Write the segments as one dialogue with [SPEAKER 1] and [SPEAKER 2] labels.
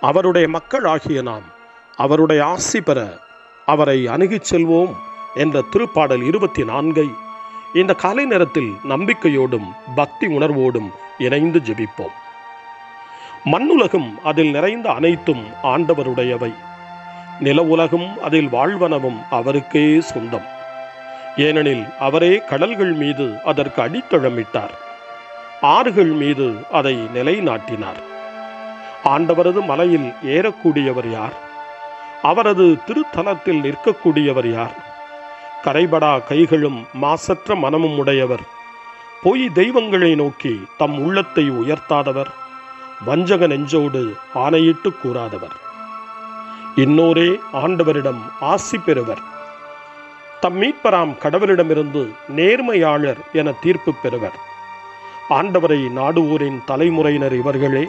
[SPEAKER 1] அவருடைய மக்களாகிய நாம் அவருடைய ஆசி பெற அவரை அணுகிச் செல்வோம் என்ற திருப்பாடல் இருபத்தி நான்கை இந்த காலை நேரத்தில் நம்பிக்கையோடும் பக்தி உணர்வோடும் இணைந்து ஜெபிப்போம். மண்ணுலகும் அதில் நிறைந்த அனைத்தும் ஆண்டவருடையவை. நில உலகம் அதில் வாழ்வனவும் அவருக்கே சொந்தம். ஏனெனில் அவரே கடல்கள் மீது அதற்கு அடித்தளமிட்டார். ஆறுகள் மீது அதை நிலைநாட்டினார். ஆண்டவரது மலையில் ஏறக்கூடியவர் யார்? அவரது திருத்தலத்தில் நிற்கக்கூடியவர் யார்? கரைபடா கைகளும் மாசற்ற மனமும் உடையவர். பொய் தெய்வங்களை நோக்கி தம் உள்ளத்தை உயர்த்தாதவர். வஞ்சக நெஞ்சோடு ஆணையிட்டு கூறாதவர். இன்னோரே ஆண்டவரிடம் ஆசி பெறுவர். தம் மீட்பராம் கடவுளிடமிருந்து நேர்மையாளர் என தீர்ப்பு பெறுவர். ஆண்டவரை நாடுவோரின் தலைமுறையினர் இவர்களே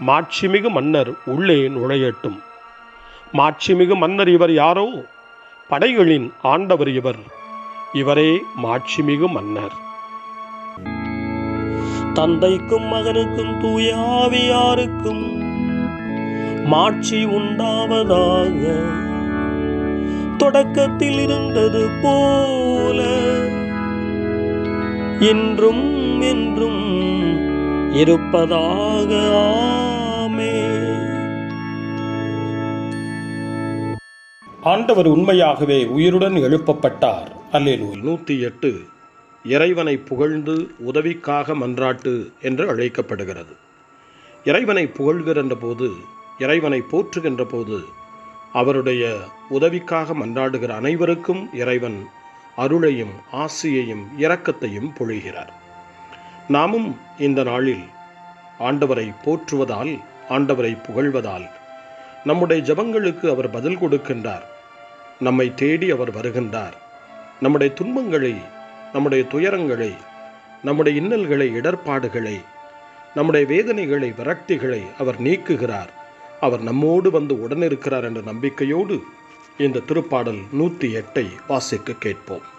[SPEAKER 1] மாட்சிமிகு மன்னர் உள்ளே நுழையட்டும். மாட்சிமிகு மன்னர் இவர் யாரோ? படைகளின் ஆண்டவர் இவர். இவரே மாட்சிமிகு மன்னர். தந்தைக்கும் மகனுக்கும் தூயாவியாருக்கும் மாட்சி உண்டாவதாக? தொடக்கத்தில் இருந்தது போல. என்றும் என்றும் இருப்பதாக ஆமே
[SPEAKER 2] ஆண்டவர் உண்மையாகவே உயிருடன் எழுப்பப்பட்டார். அல்லேலூயா.
[SPEAKER 1] நூற்றி எட்டு இறைவனை புகழ்ந்து உதவிக்காக மன்றாட்டு என்று அழைக்கப்படுகிறது. இறைவனை புகழ்கின்ற போது இறைவனை போற்றுகின்ற போது அவருடைய உதவிக்காக மன்றாடுகிற அனைவருக்கும் இறைவன் அருளையும் ஆசியையும் இரக்கத்தையும் பொழிகிறார். நாமும் இந்த நாளில் ஆண்டவரை போற்றுவதால் ஆண்டவரை புகழ்வதால் நம்முடைய ஜெபங்களுக்கு அவர் பதில் கொடுக்கின்றார். நம்மை தேடி அவர் வருகின்றார். நம்முடைய துன்பங்களை நம்முடைய துயரங்களை நம்முடைய இன்னல்களை இடர்பாடுகளை நம்முடைய வேதனைகளை விரக்திகளை அவர் நீக்குகிறார். அவர் நம்மோடு வந்து உடனிருக்கிறார் என்ற நம்பிக்கையோடு இந்த திருப்பாடல் நூற்றி எட்டை வாசிக்க கேட்போம்.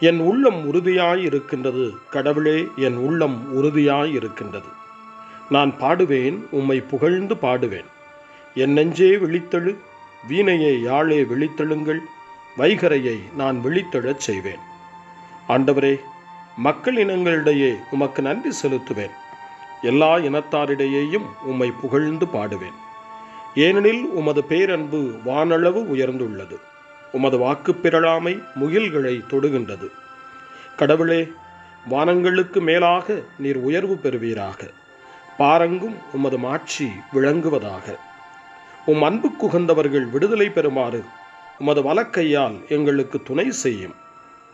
[SPEAKER 1] என் உள்ளம் உறுதியாய் இருக்கின்றது கடவுளே என் உள்ளம் உறுதியாய் இருக்கின்றது நான் பாடுவேன் உம்மை புகழ்ந்து பாடுவேன். என் நெஞ்சே விழித்தெழு வீணையை யாழே விழித்தெழுங்கள் வைகரையை நான் விழித்தெழச் செய்வேன். ஆண்டவரே மக்கள் இனங்களிடையே உமக்கு நன்றி செலுத்துவேன். எல்லா இனத்தாரிடையேயும் உம்மை புகழ்ந்து பாடுவேன். ஏனெனில் உமது பேரன்பு வானளவு உயர்ந்துள்ளது. உமது வாக்கு பிறழாமை முகில்களை தொடுகின்றது. கடவுளே வானங்களுக்கு மேலாக நீர் உயர்வு பெறுவீராக. பாரங்கும் உமது மாட்சி விளங்குவதாக. உம் அன்பு குகந்தவர்கள் விடுதலை பெறுமாறு உமது வலக்கையால் எங்களுக்கு துணை செய்யும்.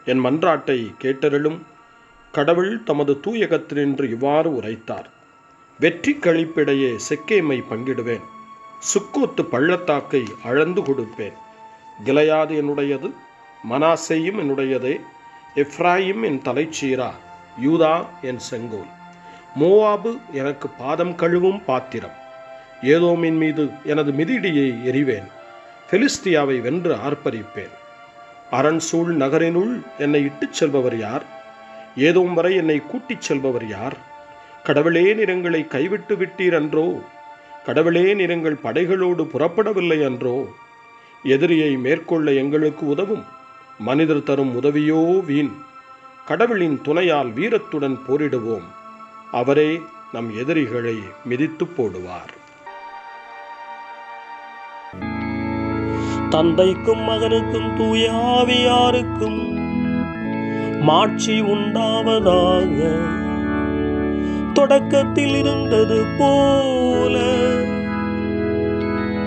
[SPEAKER 1] என் மன்றாட்டை கேட்டருளும் கடவுள் தமது தூயகத்தினின்று இவ்வாறு உரைத்தார். வெற்றி கழிப்பிடையே செக்கேமை பங்கிடுவேன். சுக்கோத்து பள்ளத்தாக்கை அளந்து கொடுப்பேன். கிளையாது என்னுடையது மனாசையும் என்னுடையதே எஃப்ராயிம் என் தலைச்சீரா யூதா என் செங்கோல். மோவாபு எனக்கு பாதம் கழுவும் பாத்திரம். ஏதோமின் மீது எனது மிதிடியை எறிவேன். பெலிஸ்தியாவை வென்று ஆர்ப்பரிப்பேன். அரண் சூழ் நகரினுள் என்னை இட்டுச் செல்பவர் யார்? ஏதோம் வரை என்னை கூட்டிச் செல்பவர் யார்? கடவுளே நிறங்களை கைவிட்டு விட்டீர் அன்றோ? கடவுளே நிறங்கள் படைகளோடு புறப்படவில்லை அன்றோ? எதிரியை மேற்கொள்ள எங்களுக்கு உதவும். மனிதர் தரும் உதவியோ வீண். கடவுளின் துணையால் வீரத்துடன் போரிடுவோம். அவரே நம் எதிரிகளை மிதித்து போடுவார்.
[SPEAKER 3] தந்தைக்கும் மகனுக்கும் தூயாவியாருக்கும் மாட்சி உண்டாவதாக. தொடக்கத்தில் இருந்தது போல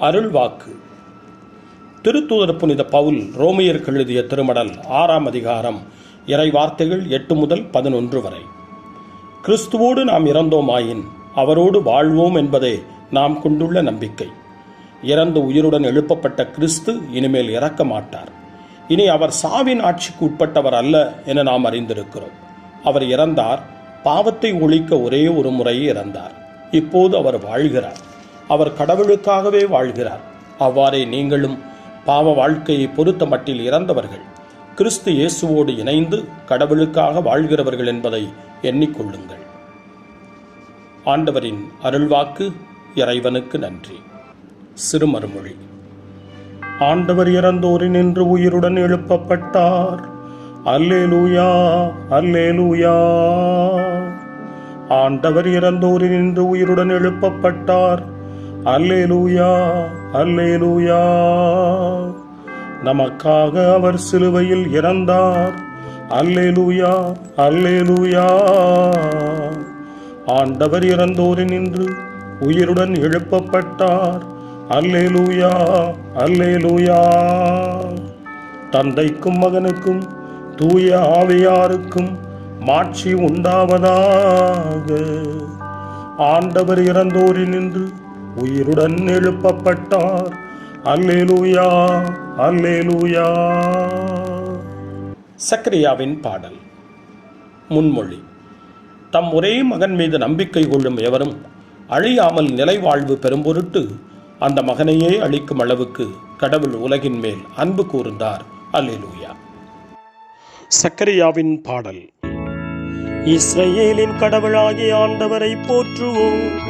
[SPEAKER 1] அருள்வாக்கு. திருத்தூதர் புனித பவுல் ரோமியருக்கு எழுதிய திருமடல் ஆறாம் அதிகாரம் இறை வார்த்தைகள் எட்டு முதல் பதினொன்று வரை. கிறிஸ்துவோடு நாம் இறந்தோமாயின் அவரோடு வாழ்வோம் என்பதே நாம் கொண்டுள்ள நம்பிக்கை. இறந்து உயிருடன் எழுப்பப்பட்ட கிறிஸ்து இனிமேல் இறக்க மாட்டார். இனி அவர் சாவின் ஆட்சிக்கு உட்பட்டவர் அல்ல என நாம் அறிந்திருக்கிறோம். அவர் இறந்தார் பாவத்தை ஒழிக்க ஒரே ஒரு முறை இறந்தார். இப்போது அவர் வாழ்கிறார். அவர் கடவுளுக்காகவே வாழ்கிறார். அவ்வாறே நீங்களும் பாவ வாழ்க்கையை பொறுத்த மட்டில் இறந்தவர்கள் கிறிஸ்து இயேசுவோடு இணைந்து கடவுளுக்காக வாழ்கிறவர்கள் என்பதை எண்ணிக்கொள்ளுங்கள். ஆண்டவரின் அருள்வாக்கு இறைவனுக்கு நன்றி. சிறுமறுமொழி. ஆண்டவர் இறந்தோரின் இறந்தோரினின்று உயிருடன் எழுப்பப்பட்டார். அல்லேலூயா அல்லேலூயா. ஆண்டவர் இறந்தோரின் நின்று உயிருடன் எழுப்பப்பட்டார். அல்லேலூயா அல்லேலூயா. நமக்காக அவர் சிலுவையில் இறந்தார். அல்லேலூயா அல்லேலூயா. ஆண்டவர் இறந்தோரின் நின்று உயிருடன் எழுப்பப்பட்டார். அல்லேலூயா அல்லேலூயா. தந்தைக்கும் மகனுக்கும் தூய ஆவியாருக்கும் மாட்சி உண்டாவதாக. ஆண்டவர் இறந்தோரின் நின்று உயிருடன் எழுப்பப்பட்டார். அல்லேலூயா அல்லேலூயா. சக்கரியாவின் பாடல் முன்மொழி. தம் ஒரே மகன் மீது நம்பிக்கை கொள்ளும் எவரும் அழியாமல் நிலைவாழ்வு பெறும் பொருட்டு அந்த மகனையே அளிக்கும் அளவுக்கு கடவுள் உலகின் மேல் அன்பு கூர்ந்தார். அல்லேலூயா. சக்கரியாவின் பாடல்
[SPEAKER 3] இஸ்ரேலின் கடவுளாகிய ஆண்டவரை போற்றுவோம்.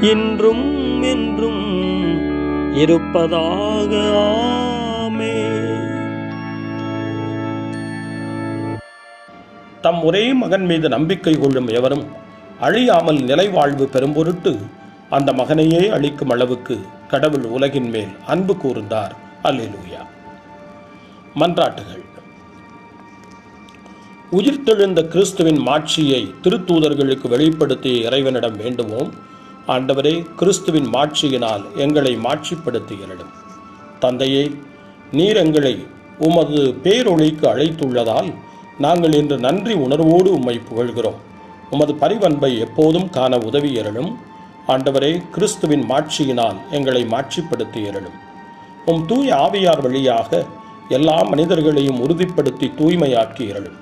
[SPEAKER 3] இன்றும் என்றும் இருப்பதாக ஆமே.
[SPEAKER 1] தம் ஒரே மகன் மீது நம்பிக்கை கொள்ளும் எவரும் அழியாமல் நிலைவாழ்வு பெறும் பொருட்டு அந்த மகனையே அளிக்கும் அளவுக்கு கடவுள் உலகின் மேல் அன்பு கூர்ந்தார். அல்லேலூயா. மன்றாட்டுகள். உயிர்த்தெழுந்த கிறிஸ்துவின் மாட்சியை திருத்தூதர்களுக்கு வெளிப்படுத்திய இறைவனிடம் வேண்டுவோம். ஆண்டவரே கிறிஸ்துவின் மாட்சியினால் எங்களை மாட்சிப்படுத்துகிறடும் தந்தையே நீர் எங்களை உமது பேரொழிக்கு அழைத்துள்ளதால் நாங்கள் இன்று நன்றி உணர்வோடு உம்மை புகழ்கிறோம். உமது பரிவன்பை எப்போதும் காண உதவியறலும் ஆண்டவரே கிறிஸ்துவின் மாட்சியினால் எங்களை மாட்சிப்படுத்தியறலும் உம் தூய் ஆவியார் வழியாக எல்லா மனிதர்களையும் உறுதிப்படுத்தி தூய்மையாக்கியறலும்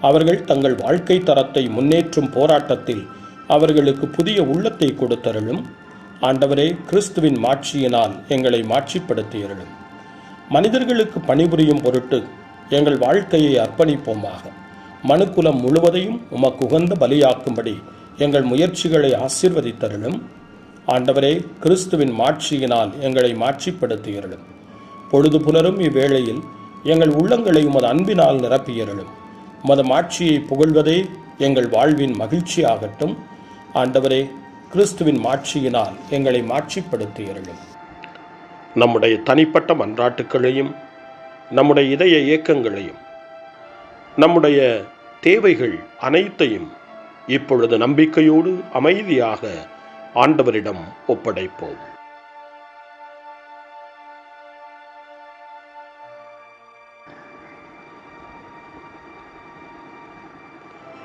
[SPEAKER 1] அவர்கள் தங்கள் வாழ்க்கை தரத்தை முன்னேற்றும் போராட்டத்தில் அவர்களுக்கு புதிய உள்ளத்தை கொடுத்தருளும். ஆண்டவரே கிறிஸ்துவின் மாட்சியினால் எங்களை மாட்சிப்படுத்தியருளும். மனிதர்களுக்கு பணிபுரியும் பொருட்டு எங்கள் வாழ்க்கையை அர்ப்பணிப்போமாக. மனுக்குலம் முழுவதையும் உமக்கு உகந்த பலியாக்கும்படி எங்கள் முயற்சிகளை ஆசீர்வதித்தருளும். ஆண்டவரே கிறிஸ்துவின் மாட்சியினால் எங்களை மாட்சிப்படுத்தியருளும். பொழுது புலரும் இவ்வேளையில் எங்கள் உள்ளங்களை உமது அன்பினால் நிரப்பியருளும். உமது மாட்சியை புகழ்வதே எங்கள் வாழ்வின் மகிழ்ச்சியாகட்டும். ஆண்டவரே கிறிஸ்துவின் மாட்சியினால் எங்களை மாட்சிப்படுத்தியருளும் நம்முடைய தனிப்பட்ட மன்றாட்டுக்களையும் நம்முடைய இதய இயக்கங்களையும் நம்முடைய தேவைகள் அனைத்தையும் இப்பொழுது நம்பிக்கையோடு அமைதியாக ஆண்டவரிடம் ஒப்படைப்போம்.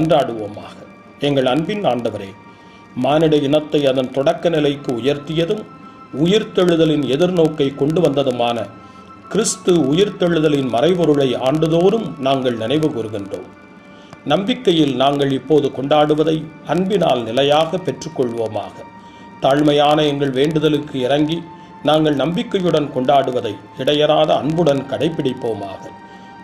[SPEAKER 1] மன்றாடுவோமாக. எங்கள் அன்பின் ஆண்டவரே மானிட இனத்தை அதன் தொடக்க நிலைக்கு உயர்த்தியதும் உயிர்த்தெழுதலின் எதிர்நோக்கை கொண்டு வந்ததுமான கிறிஸ்து உயிர்த்தெழுதலின் மறைபொருளை ஆண்டுதோறும் நாங்கள் நினைவு கூறுகின்றோம். நம்பிக்கையில் நாங்கள் இப்போது கொண்டாடுவதை அன்பினால் நிலையாக பெற்றுக்கொள்வோமாக. தாழ்மையான எங்கள் வேண்டுதலுக்கு இறங்கி நாங்கள் நம்பிக்கையுடன் கொண்டாடுவதை இடையறாத அன்புடன் கடைபிடிப்போமாக.